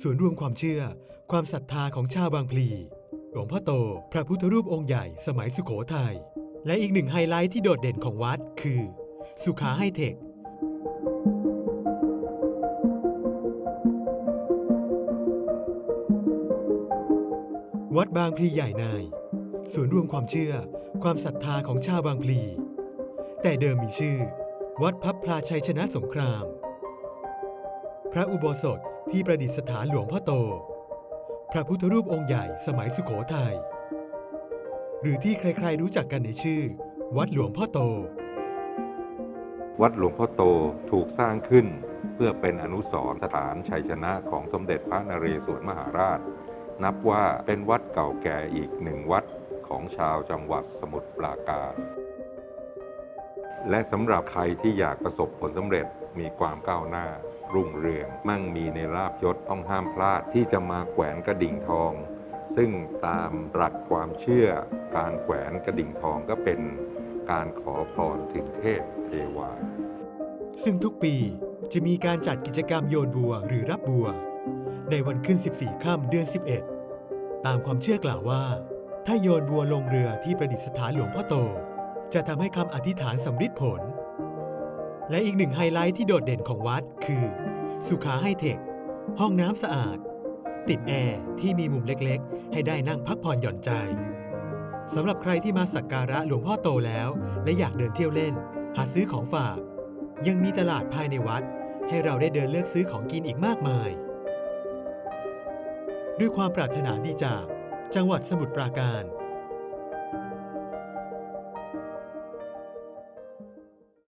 ศูนย์รวมความเชื่อ ความศรัทธาของชาวบางพลี หลวงพ่อโต พระพุทธรูปองค์ใหญ่สมัยสุขโขทัย และอีกหนึ่งไฮไลท์ที่โดดเด่นของวัดคือ สุขาไฮเทค วัดบางพลีใหญ่ในศูนย์รวมความเชื่อ ความศรัทธาของชาวบางพลี แต่เดิมมีชื่อ วัดพับพลาชัยชนะสงคราม พระอุโบสถที่ประดิษฐานหลวงพ่อโต พระพุทธรูปองค์ใหญ่สมัยสุขโขทัย หรือที่ใครๆรู้จักกันในชื่อ วัดหลวงพ่อโต วัดหลวงพ่อโตถูกสร้างขึ้น เพื่อเป็นอนุสรณ์สถานชัยชนะของสมเด็จพระนเรศวรมหาราช นับว่าเป็นวัดเก่าแก่อีกหนึ่งวัดของชาวจังหวัดสมุทรปราการ และสำหรับใครที่อยากประสบผลสำเร็จมีความก้าวหน้า รุ่งเรือง มั่งมีในลาบยศต้องห้ามพลาดที่จะมาแขวนกระดิ่งทอง ซึ่งตามหลักความเชื่อ การแขวนกระดิ่งทองก็เป็นการขอพรถึงเทพเทวา ซึ่งทุกปีจะมีการจัดกิจกรรมโยนบัวหรือรับบัว ในวันขึ้น 14 ค่ำเดือน 11 ตามความเชื่อกล่าวว่า ถ้าโยนบัวลงเรือที่ประดิษฐานหลวงพ่อโต จะทำให้คำอธิษฐานสำเร็จผล และอีกหนึ่งไฮไลท์ที่โดดเด่นของวัดคือ สุขาไฮเทค ห้องน้ำสะอาด ติดแอร์ที่มีมุมเล็กๆ ให้ได้นั่งพักผ่อนหย่อนใจสำหรับใครที่มาสักการะหลวงพ่อโตแล้ว และอยากเดินเที่ยวเล่น หาซื้อของฝาก ยังมีตลาดภายในวัด ให้เราได้เดินเลือกซื้อของกินอีกมากมาย ด้วยความปรารถนาดีจาก จังหวัดสมุทรปราการ